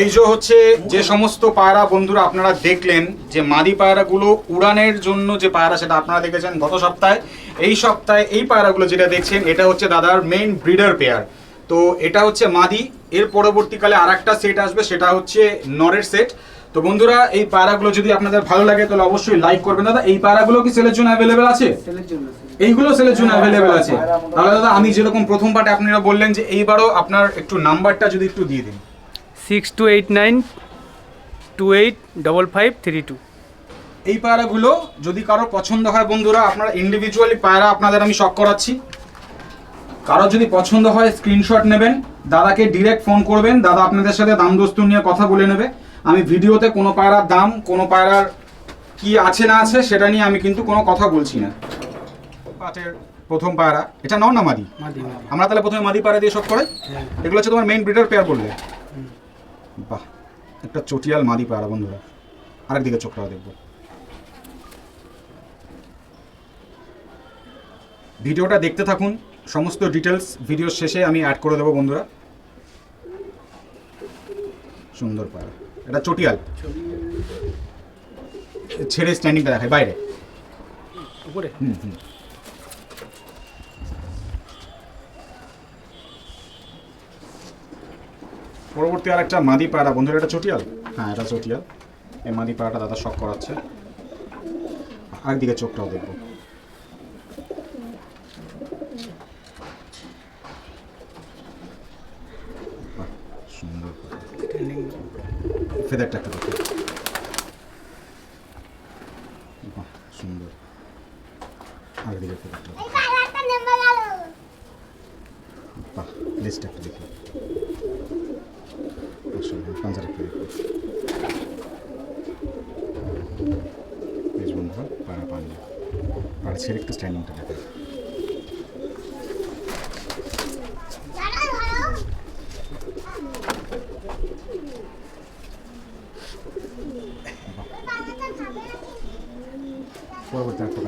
এই যে হচ্ছে যে সমস্ত পায়রা বন্ধুরা আপনারা দেখলেন যে মাদি পায়রাগুলো উড়ানের জন্য যে পায়রা সেটা আপনারা দেখেছেন গত সপ্তাহে এই সপ্তাহে এই পায়রাগুলো যেটা দেখছেন এটা হচ্ছে দাদার মেইন ব্রিডার পেয়ার তো এটা হচ্ছে মাদি এর পরবর্তীকালে আর একটা সেট আসবে সেটা হচ্ছে নরের সেট তো বন্ধুরা এই পায়রাগুলো যদি আপনাদের ভালো লাগে তাহলে অবশ্যই লাইক করবেন। দাদা এই পায়রাগুলো কি সেলের জন্য অ্যাভেলেবেল আছে? এইগুলো সেলের জন্য অ্যাভেলেবেল আছে। তাহলে দাদা আমি যেরকম প্রথম পার্টে আপনারা বললেন যে এইবারও আপনার একটু নাম্বারটা যদি একটু দিয়ে দিন। Six two eight nine two eight double five three two. এই পায়রাগুলো যদি কারও পছন্দ হয় বন্ধুরা আপনারা ইন্ডিভিজুয়ালি পায়রা আপনাদের আমি শখ করাচ্ছি। কারও যদি পছন্দ হয় স্ক্রিনশট নেবেন দাদাকে ডিরেক্ট ফোন করবেন দাদা আপনাদের সাথে দাম দস্তুর নিয়ে কথা বলে নেবে। আমি ভিডিওতে কোনো পায়রার দাম কোনো পায়রার কি আছে না আছে সেটা নিয়ে আমি কিন্তু কোনো কথা বলছি না। পাটের প্রথম পায়রা এটা নাও না মাদি? আমরা তাহলে প্রথমে মাদি পায়রা দিয়ে শখ করে হ্যাঁ। এগুলো হচ্ছে তোমার মেইন ব্রিডার পেয়ার বললে। বাহ একটা চটিয়াল মাদি পায়রা বন্ধুরা। আরেকদিকে চোখটাও দেখব। ভিডিওটা দেখতে থাকুন সমস্ত ডিটেলস ভিডিও শেষে আমি অ্যাড করে দেবো বন্ধুরা। সুন্দর পায়রা এটা চটিয়াল। ছেড়ে স্ট্যান্ডিংটা দেখায় বাইরে। হুম হুম। পরবর্তী আর একটা মাদি পায়রা বন্ধুরা, এটা চটিয়াল? হ্যাঁ এটা চটিয়াল। এই মাদি পায়রাটা দাদা শখ করাচ্ছে। আরেকদিকে চোখটাও দেখব। সুন্দর ফেদারটা একটু সুন্দর। আরেকদিকে ফেদারটা দেখো। বাহ লেজটা একটু দেখি। ছেড়ে একটু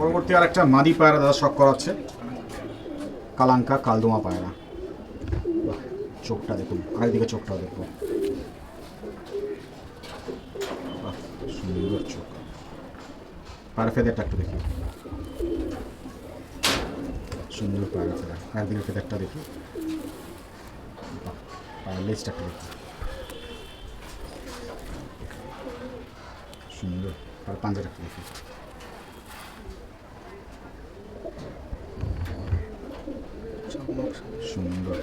পরবর্তী আর একটা মাদি পায়রা দাদা শখ করাচ্ছে। কালাঙ্কা, কালদোমা পায়রা। চোখটা দেখুন আরেকদিকে চোখটাও দেখুন। বাহ, সুন্দর চোখ। পায়রা ফেদারটা একটু দেখি। সুন্দর পায়রা ফেদার একদিকে ফেদারটা দেখি পায়রা লেজটা একটু দেখি। সুন্দর আর পাঞ্জাটা একটু দেখি সুন্দর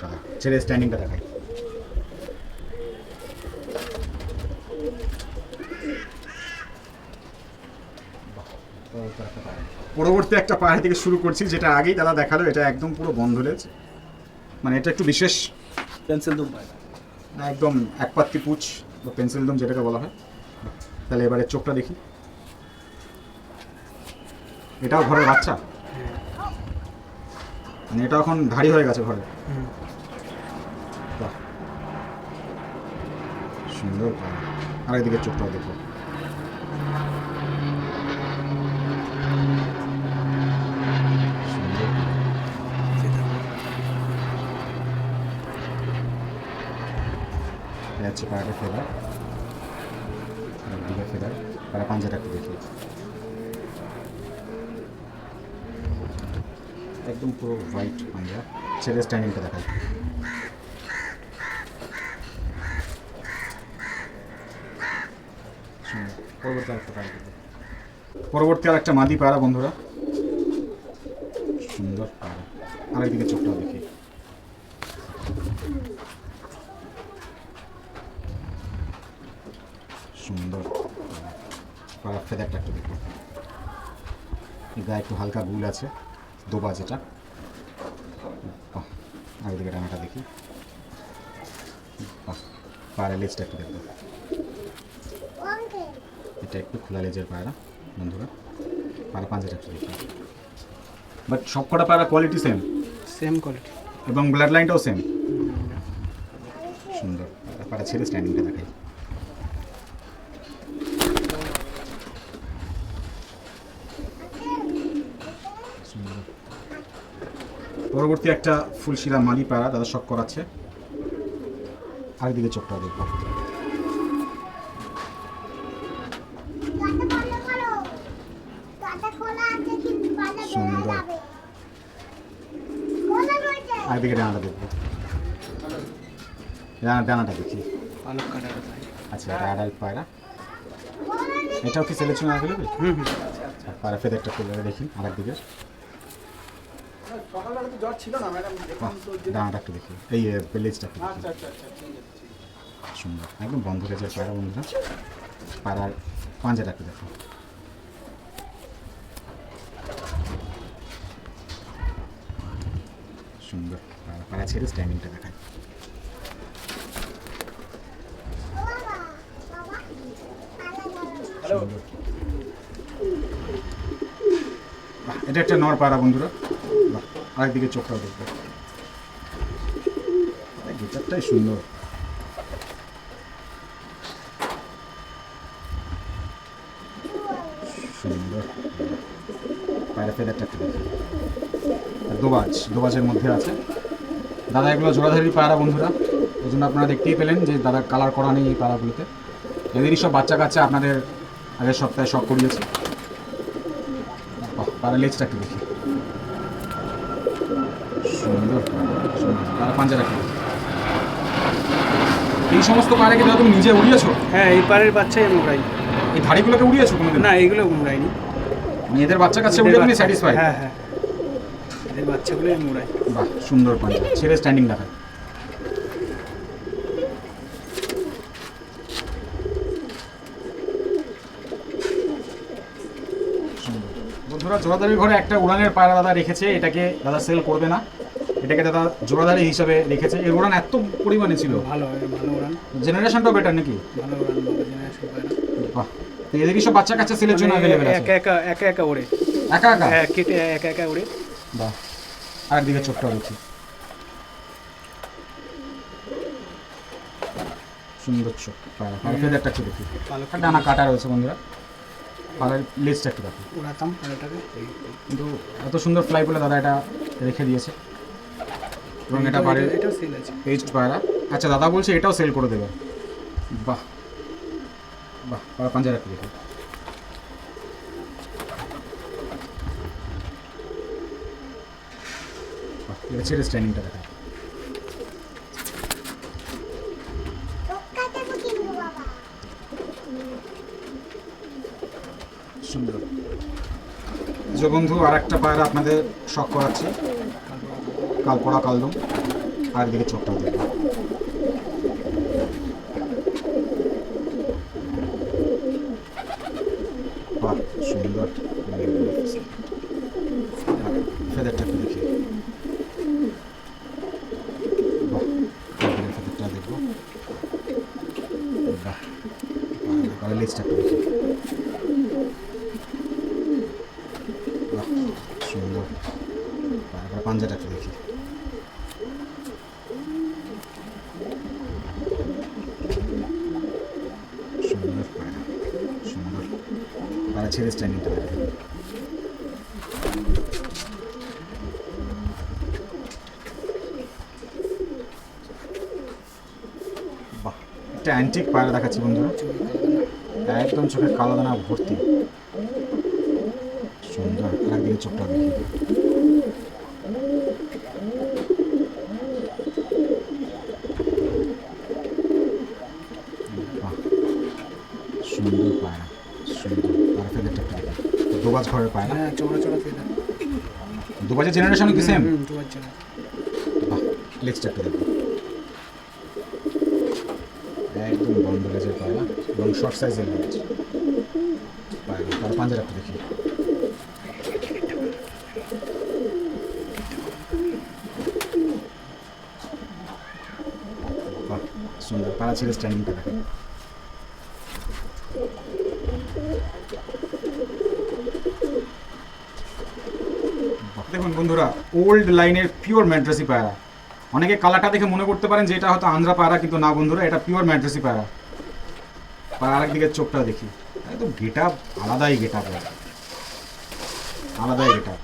নকশা ছেড়ে স্ট্যান্ডিংটা দেখাই। পরবর্তী একটা পায়রা থেকে শুরু করছি যেটা আগেই দাদা দেখাল এটা একদম পুরো বন্ধ লেজ। মানে এটা একটু বিশেষ। পেন্সিল দুম না একদম এক পাত্তি পুচ বা পেন্সিল দম যেটাকে বলা হয়। তাহলে এবারে চোখটা দেখি। এটাও ঘরের বাচ্চা? মানে এটা এখন ধাড়ি হয়ে গেছে ঘরে। সুন্দর পায়রা আরেকদিকে চোখটাও দেখো। হচ্ছে ফেদার ফেদার পায়রা পাঞ্জাটা একটু দেখি। একদম পুরো হোয়াইট পাঞ্জা ছেড়ে স্ট্যান্ডিংটা দেখাই। পরবর্তী আরেকটা। পরবর্তী আর একটা মাদি পায়রা বন্ধুরা। সুন্দর পায়রা আরেকদিকে চোখটাও দেখি। সুন্দর পাড়া। ফেদারটা একটু দেখুন গায়ে একটু হালকা গুল আছে। দোবা যেটা। বাহ আরেকদিকে ডানাটা দেখি। পায়রা লেজটা একটু দেখব এটা একটু খোলা লেজের পায়রা বন্ধুরা। পায়রা পাঞ্জাটা একটু দেখি। বাট সব কটা পায়রা কোয়ালিটি সেম সেম কোয়ালিটি এবং ব্লাড লাইনটাও সেম সুন্দর। পায়রা ছেড়ে স্ট্যান্ডিংটা দেখাই সুন্দর। পরবর্তী একটা ফুলশিরা মালি পায়রা দাদা শখ করাচ্ছে। আরেকদিকে চোখটা দেখব। সুন্দর। আরেকদিকে ডানাটা দেখব। ডানা ডানাটা দেখি। আচ্ছা পায়রা এটাও কি সিলেকশন অ্যাভেলেবেল হুম হুম। আচ্ছা পায়রা ফেদারটা খুলে দেখি আরেকদিকে। সকালবেলা তো জ্বর ছিল না ম্যাডাম? দেখলাম তো যে- একটু দেখি। এই পেলেজটা আচ্ছা আচ্ছা আচ্ছা। সুন্দর। একদম বন্ধ হয়ে যায় পায়রা বন্ধুরা। পাঞ্জাটা একটু দেখো। সুন্দর। ছেড়ে স্ট্যান্ডিংটা দেখায় এটা একটা নর পায়রা বন্ধুরা। আরেকদিকে চোখটাও দেখবে গিটারটাই সুন্দর। সুন্দর। পায়রা ফেদারটা দোবাজ, দোবাজের মধ্যে আছে। দাদা, এগুলো জোড়াধারি পায়রা বন্ধুরা। ওই জন্য আপনারা দেখতেই পেলেন যে দাদা কালার করা নেই এই পায়রাগুলোতে এদেরই সব বাচ্চা কাচ্চা আপনাদের আগের সপ্তাহে শখ করিয়েছে। পায়রা লেজটা একটু দেখি। এই সমস্ত পায়রা কি দাদা তুমি নিজে উড়িয়েছো? হ্যাঁ এই পারের বাচ্চাই মুড়াই এই ধাড়িগুলোকে উড়িয়েছো কোনোদিন? না এইগুলো মুড়াইনি মানে এদের বাচ্চা কাচ্চা উড়িয়ে তুমি স্যাটিসফাই হ্যাঁ হ্যাঁ। এদের বাচ্চাগুলোই মুড়াই বাহ সুন্দর পাঞ্জা ছেড়ে স্ট্যান্ডিং দেখায় বন্ধুরা জোড়াদারির ঘরে একটা উড়ানের পায়রা দাদা রেখেছে। এটাকে দাদা সেল করবে না। এটাকে দাদা জোড়াদারি হিসাবে রেখেছে এর উড়ান এত পরিমাণে ছিল। ভালো ভালো উড়ান। জেনারেশনটাও বেটার নাকি? ভালো উড়ান জেনারেশন বাহ। তো এদেরই সব বাচ্চা কাচ্চা সেলের জন্য মানে আছে। একা একা একা একা উড়ে একা একা? হ্যাঁ কেটে একা একা উড়ে বাহ। আর দিকে চোখটাও দেখি। সুন্দর চোখ। পায়রা পায়রা ফেদারটা একটু দেখি। আর ডানা কাটা রয়েছে বন্ধুরা। পায়রার লেজটা একটু দেখো। উড়াতাম কিন্তু এত সুন্দর ফ্লাই বলে দাদা এটা রেখে দিয়েছে। এবং এটা বাড়ির এটাও সেল আছে। পেজ পায়রা আচ্ছা দাদা বলছে এটাও সেল করে দেবে। বাহ বাহ পায়রা পাঞ্জারা এটা ছেড়ে স্ট্যান্ডিংটা দেখা সুন্দর। যে বন্ধু আর একটা পায়রা আপনাদের শখ করাচ্ছি। কালপড়া কালদম আর দিকে চোখটাও দেখব। সুন্দর। দেখি। সুন্দর। পাঞ্জাটা একটু দেখি সুন্দর পায়রা সুন্দর পায়রা নিতে বাহ, একটা অ্যান্টিক পায়রা দেখাচ্ছি বন্ধুরা। একদম চোখের কালো দানা ভর্তি। সুন্দর, একদিকে চোখটা দেখি বাহ, সুন্দর পায়রা সুন্দর পায়রা ফেদারটা একটু দেখি দুবাজ ঘরের পায়রা হ্যাঁ চড়া চড়া ফেদার দুবাজের জেনারেশন কি সেম হুম দু বাচ্চা বাহ লেজটা একটু দেখি। একদম বন্ধ লেজের পায়রা এবং শর্ট সাইজের লেজ পায়রা তার পাঞ্জারা একটু দেখি। সুন্দর পাড়া ছেড়ে স্ট্যান্ডিংটা দেখে বাহ, দেখুন বন্ধুরা ওল্ড লাইনের পিওর ম্যাড্রাসি পায়রা। অনেকে কালারটা দেখে মনে করতে পারেন যে এটা হয়তো আন্ধ্রা পায়রা কিন্তু না বন্ধুরা এটা পিওর ম্যাড্রাসি পায়রা। পায়রা আরেকদিকে চোখটা দেখি। একদম গেট আপ আলাদাই গেট আপ আলাদাই গেট আপ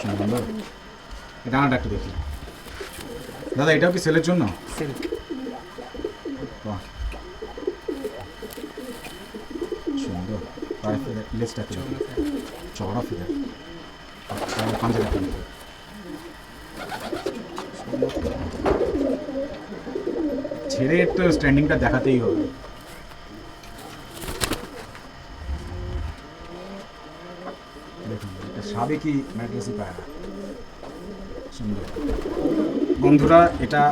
সুন্দর ডানাটা একটু দেখি। দাদা এটাও কি সেলের জন্য? সুন্দর। লেজটা পাঞ্জা ছেড়ে তো স্ট্যান্ডিংটা দেখাতেই হবে। এটা সাবেকি ম্যাড্রেসি পায়রা? সুন্দর। বন্ধুরা, এটা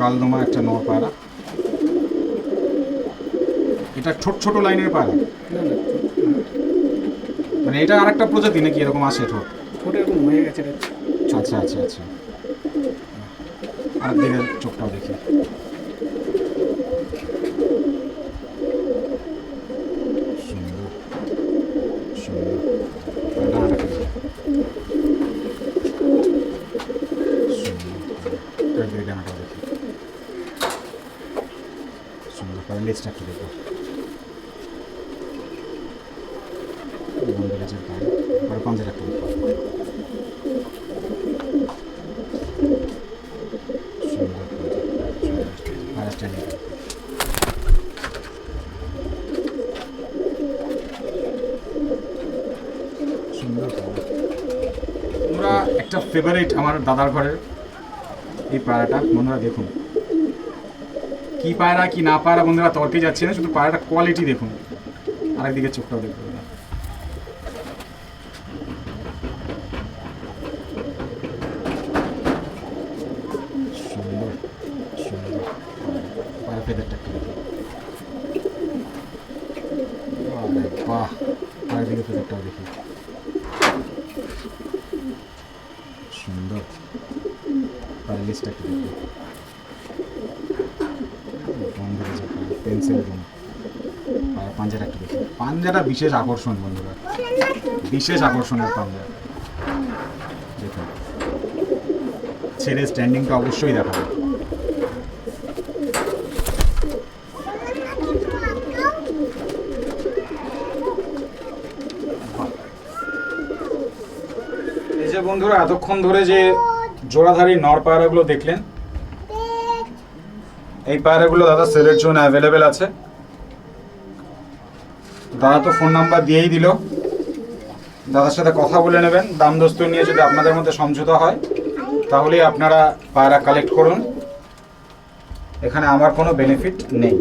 কালদমা একটা নর পায়রা। এটা ছোট ছোট লাইনের পায়রা। মানে এটা আরেকটা প্রজাতি নাকি এরকম আসে ঠোঁট? ছোট এরকম হয়ে গেছে আচ্ছা আচ্ছা আচ্ছা। আর দিকে চোখটাও দেখি। সুন্দর সুন্দর। আর ডানাটা কি? সুন্দর আর দিকে ডানাটাও দেখি সুন্দর পরে লেজটা একটু দেখো বন্ধ লেজের পায়ে পরে পাঞ্জাটা একটু দেখো সুন্দর সুন্দর আমরা একটা ফেভারিট আমার দাদার ঘরের এই পায়রাটা, বন্ধুরা দেখুন। কি পায়রা, কি না পায়রা, বন্ধুরা তর্কে যাচ্ছে না, শুধু পায়রাটা কোয়ালিটি দেখুন। আরেকদিকে চোখটাও দেখুন সুন্দর সুন্দর পায়ের ফেদারটা একটু দেখুন আরে বাহ পায়ের দিকে ফেদারটাও দেখি সুন্দর রুম পাঞ্জাটা বিশেষ আকর্ষণ বন্ধুরা। বিশেষ আকর্ষণের পাঞ্জা। দেখুন। ছেড়ে স্ট্যান্ডিংটা অবশ্যই দেখাবে। বন্ধুরা, এতক্ষণ ধরে যে জোড়াধারী নর পায়রাগুলো দেখলেন? এই পায়রাগুলো দাদা সেলের জন্য অ্যাভেলেবেল আছে। দাদা তো ফোন নাম্বার দিয়েই দিল। দাদার সাথে কথা বলে নেবেন। দাম দস্ত নিয়ে যদি আপনাদের মধ্যে সমঝোতা হয়, তাহলেই আপনারা পায়রা কালেক্ট করুন। এখানে আমার কোনো বেনিফিট নেই।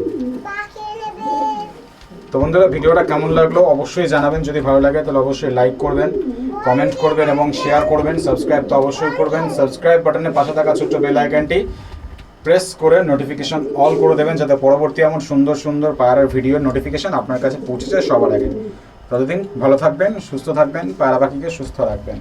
তো বন্ধুরা, ভিডিওটা কেমন লাগল অবশ্যই জানাবেন। যদি ভালো লাগে, তাহলে অবশ্যই লাইক করবেন। কমেন্ট করবেন এবং শেয়ার করবেন সাবস্ক্রাইব তো অবশ্যই করবেন। সাবস্ক্রাইব বাটনের পাশে থাকা ছোট্ট বেল আইকনটি প্রেস করে নোটিফিকেশন অল করে দেবেন, যাতে পরবর্তী এমন সুন্দর সুন্দর পায়রার ভিডিওর নোটিফিকেশন আপনার কাছে পৌঁছে যায় সবার আগে। ততদিন ভালো থাকবেন, সুস্থ থাকবেন, পায়রা পাখিকে সুস্থ রাখবেন।